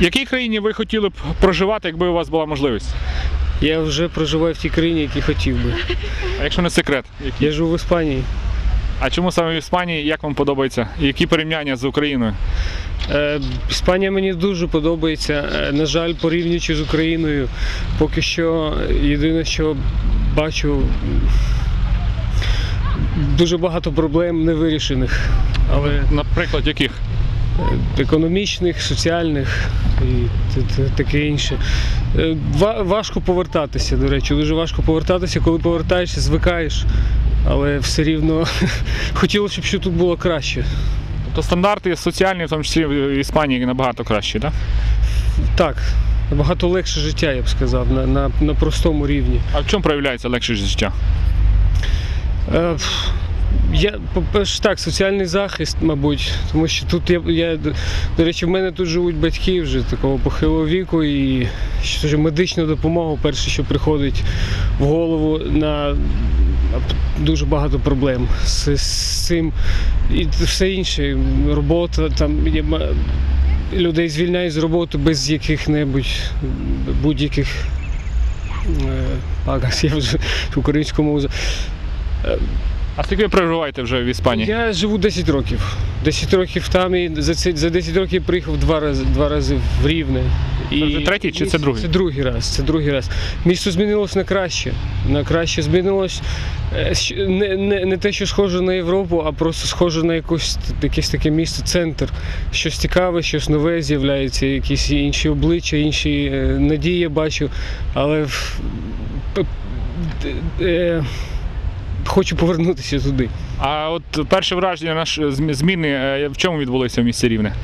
В якій країні ви хотіли б проживати, якби у вас була можливість? Я вже проживаю в тій країні, якій хотів би. А якщо не секрет, які? Я живу в Іспанії. А чому саме в Іспанії? Як вам подобається? Які порівняння з Україною? Е, Іспанія мені дуже подобається. Е, На жаль, порівнюючи з Україною, поки що єдине, що бачу, дуже багато проблем невирішених, але Наприклад, яких? Е, економічних, соціальних і таке інше. Е, Важко повертатися, до речі, дуже важко повертатися, коли повертаєшся, звикаєш, але все рівно хотілося б, щоб тут було краще. То стандарти соціальні, в тому числі в Іспанії, набагато кращі, так? Так, набагато легше життя, я б сказав, на, на, на простому рівні. А в чому проявляється легше життя? Е, я, по-перше, так, соціальний захист, мабуть, тому що тут я, я до речі, в мене тут живуть батьки вже такого похилого віку, і що ж, медична допомога перше, що приходить в голову на дуже багато проблем з, з цим. І все інше, робота, там є людей звільняють з роботи без яких-небудь будь-яких. е, я вже українську мову. А скільки ви проживаєте вже в Іспанії? Я живу 10 років. 10 років там і за, ці, за 10 років приїхав два рази, два рази в Рівне. І Це вже третій чи це другий? Це другий раз. Це другий раз. Місто змінилось на краще. На краще змінилось е, щ- не, не, не те, що схоже на Європу, а просто схоже на якось якесь таке місто, центр. Щось цікаве, щось нове з'являється, якісь інші обличчя, інші е, надії бачу. Але в- п- д- е, хочу повернутися туди. А от перше враження наш зміни е, в чому відбулися в місті Рівне?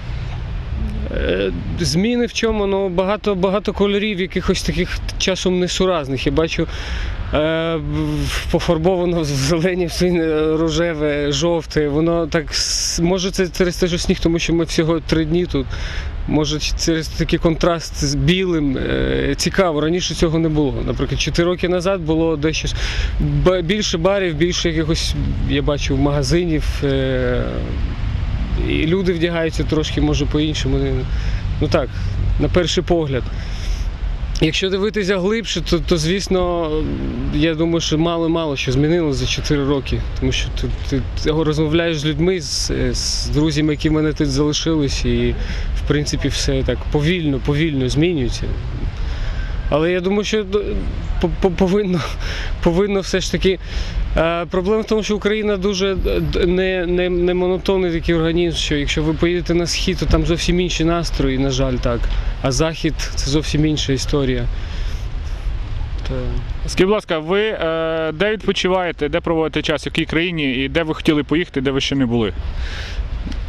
Е, Зміни в чому? Ну, багато, багато кольорів, якихось таких часом несуразних. Я бачу пофарбовано в зелені, рожеве, жовте. Воно так може це через те, що сніг, тому що ми всього три дні тут. Може, через такий контраст з білим. Е, Цікаво, раніше цього не було. Наприклад, 4 роки назад було дещо більше барів, більше якихось, я бачив, магазинів. е, і люди вдягаються трошки, може, по-іншому. Ну так, на перший погляд. Якщо дивитися глибше, то, то звісно, я думаю, що мало-мало що змінилося за 4 роки. Тому що ти, ти, ти розмовляєш з людьми, з, з друзями, які в мене тут залишились, і в принципі все так повільно, повільно змінюється. Але я думаю, що повинно, повинно все ж таки. Е, Проблема в тому, що Україна дуже не, не, не монотонний такий організм, що якщо ви поїдете на схід, то там зовсім інші настрої, на жаль, так. А захід це зовсім інша історія. Та... Скажіть, будь ласка, ви е, де відпочиваєте, де проводите час, в якій країні і де ви хотіли поїхати, де ви ще не були?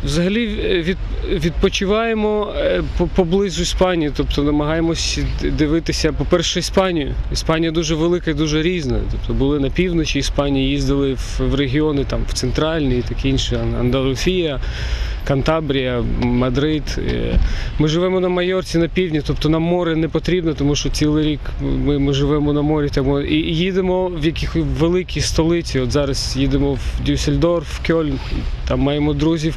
Взагалі е, від, відпочиваємо е, поблизу Іспанії, тобто намагаємось дивитися, по-перше, Іспанію. Іспанія дуже велика і дуже різна. Тобто були на півночі Іспанії, їздили в, регіони, там, в центральні і таке інше, Ан- Андалусія, Кантабрія, Мадрид. Е, Ми живемо на Майорці на півдні, тобто нам море не потрібно, тому що цілий рік ми, ми живемо на морі. Тому, і і їдемо в яких великі столиці. От зараз їдемо в Дюссельдорф, в Кьольн, там маємо друзів.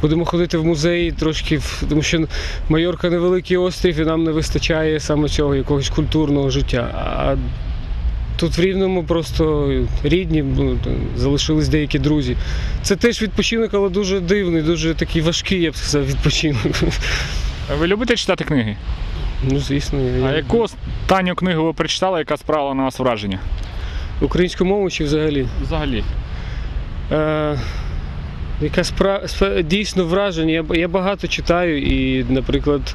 Будемо ходити в музеї трошки, тому що Майорка невеликий острів, і нам не вистачає саме цього якогось культурного життя. А тут в Рівному просто рідні, ну, залишились деякі друзі. Це теж відпочинок, але дуже дивний, дуже такий важкий, я б сказав, відпочинок. А Ви любите читати книги? Ну, звісно, я, А яку останню книгу ви прочитали, яка справила на вас враження? українську мову чи взагалі? Взагалі. Е, яка спра... дійсно враження. Я, багато читаю і, наприклад,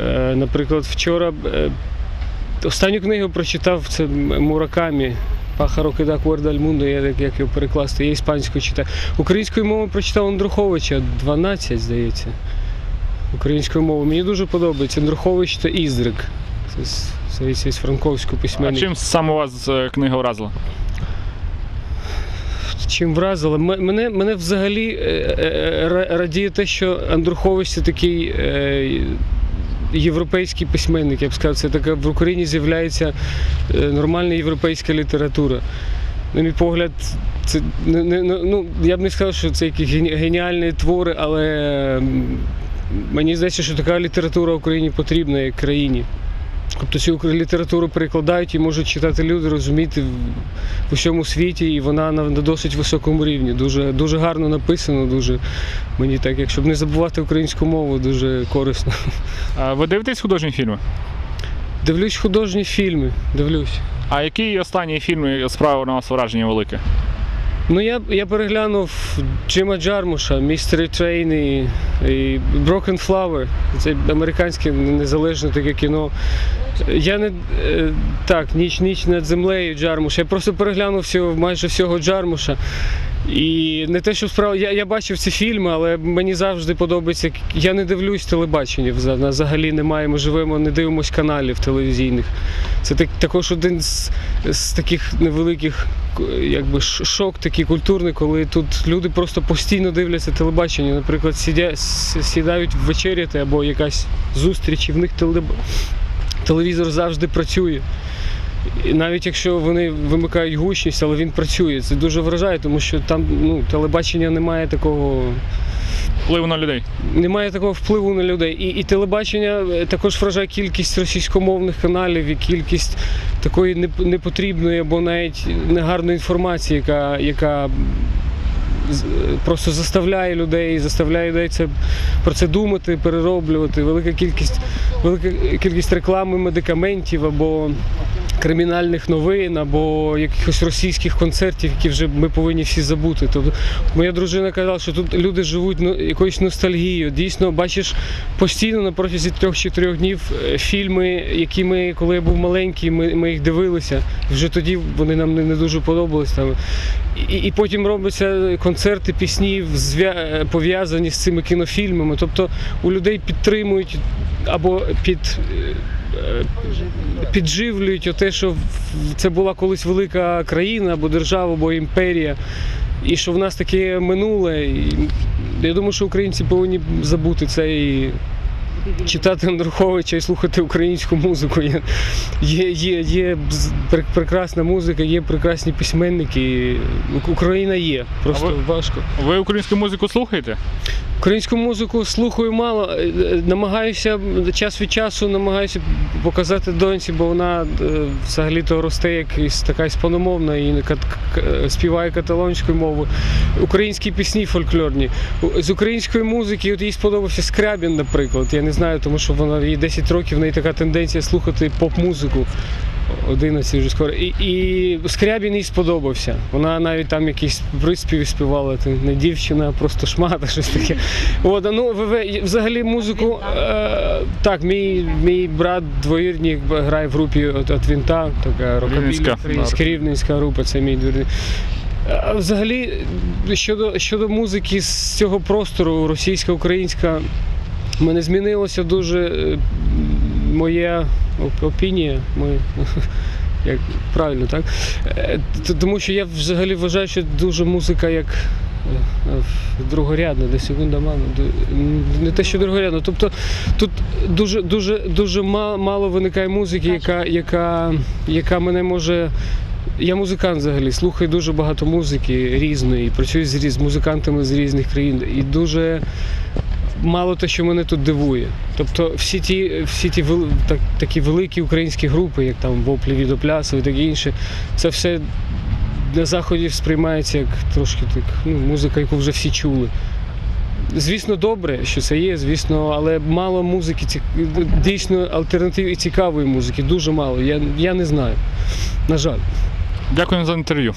е, наприклад, вчора е, останню книгу прочитав це Муракамі. Пахаро кида Альмундо, я як, його перекласти, я іспанською читаю. Українською мовою прочитав Андруховича 12, здається. Українською мовою. Мені дуже подобається. Андрухович та Іздрик. Це з, франковського А письменника. чим саме вас е, книга вразила? Чим вразило? М- Мене, мене взагалі е, е, ра- радіє те, що Андрухович це такий е, європейський письменник. Я б сказав, це така в Україні з'являється е, нормальна європейська література. На мій погляд, це не, не, ну, я б не сказав, що це якісь геніальні твори, але мені здається, що така література Україні потрібна як країні. Тобто цю літературу перекладають і можуть читати люди, розуміти в, усьому світі, і вона на, досить високому рівні. Дуже, дуже гарно написано, дуже мені так, як щоб не забувати українську мову, дуже корисно. А ви дивитесь художні фільми? Дивлюсь художні фільми, дивлюсь. А який останній фільм справив на вас враження велике? Ну, я, я переглянув Джима Джармуша, Містері Трейн і, і Broken Flower. Це американське незалежне таке кіно. Я не е, так, ніч ніч над землею Джармуш. Я просто переглянув всього, майже всього Джармуша. І не те, що справа. Я, я бачив ці фільми, але мені завжди подобається. Я не дивлюсь телебачення вза- взагалі немає. Ми живемо, не дивимось каналів телевізійних. Це так, також один з, з таких невеликих якби шок такий культурний, коли тут люди просто постійно дивляться телебачення. Наприклад, сидя, с- сідають вечеряти або якась зустріч, і в них телеб... телевізор завжди працює. І навіть якщо вони вимикають гучність, але він працює. Це дуже вражає, тому що там ну, телебачення немає такого Впливу на людей. немає такого впливу на людей. І, і телебачення е, також вражає кількість російськомовних каналів і кількість такої неп- непотрібної або навіть негарної інформації, яка, яка просто заставляє людей, заставляє людей це, про це думати, перероблювати. Велика кількість, велика кількість реклами медикаментів або кримінальних новин або якихось російських концертів, які вже ми повинні всі забути. Тобто моя дружина казала, що тут люди живуть ну, якоюсь ностальгією. Дійсно, бачиш постійно на протязі трьох-чотирьох днів е, фільми, які ми, коли я був маленький, ми, ми їх дивилися. Вже тоді вони нам не, не дуже подобались. Там. І, і потім робляться концерти, пісні е, пов'язані з цими кінофільмами. Тобто у людей підтримують або під. Е, Підживлюють те, що це була колись велика країна або держава, або імперія, і що в нас таке минуле. Я думаю, що українці повинні забути це і читати Андруховича і слухати українську музику. Є, є, є, є прекрасна музика, є прекрасні письменники. Україна є. Просто ви- важко. Ви українську музику слухаєте? Українську музику слухаю мало. е, е, Намагаюся час від часу намагаюся показати доньці, бо вона е, взагалі-то росте якась така іспаномовна і співає каталонською мовою. Українські пісні фольклорні. З української музики, от їй сподобався Скрябін, наприклад. Я не знаю, тому що вона їй 10 років, в неї така тенденція слухати поп-музику. 11 вже скоро. І, і Скрябін їй сподобався. Вона навіть там якісь приспіви співала, ти не дівчина, а просто шмата, щось таке. От, ну, ви- ви- взагалі музику. Е, так, мій, мій брат двоюрідник грає в групі от, от Вінта, така рокобільна українська рівненська група, це мій двоюрідник. А Взагалі, щодо, щодо музики з цього простору, російська, українська, в мене змінилося дуже е, моя опінія, моя, як правильно, так? Е, Тому що я взагалі вважаю, що дуже музика як е, другорядна, де секунда мало. Не те, що другорядна. Тобто тут дуже, дуже, дуже мало виникає музики, яка, яка, яка мене може. Я музикант взагалі, слухаю дуже багато музики різної, працюю з, різ- з музикантами з різних країн. І дуже мало те, що мене тут дивує. Тобто всі ті, всі ті так, такі великі українські групи, як там Воплі від Оплясов і таке інше, це все на заході сприймається як трошки так, ну, музика, яку вже всі чули. Звісно, добре, що це є, звісно, але мало музики, дійсно альтернатив і цікавої музики, дуже мало. Я, я не знаю. На жаль. Дякую за інтерв'ю.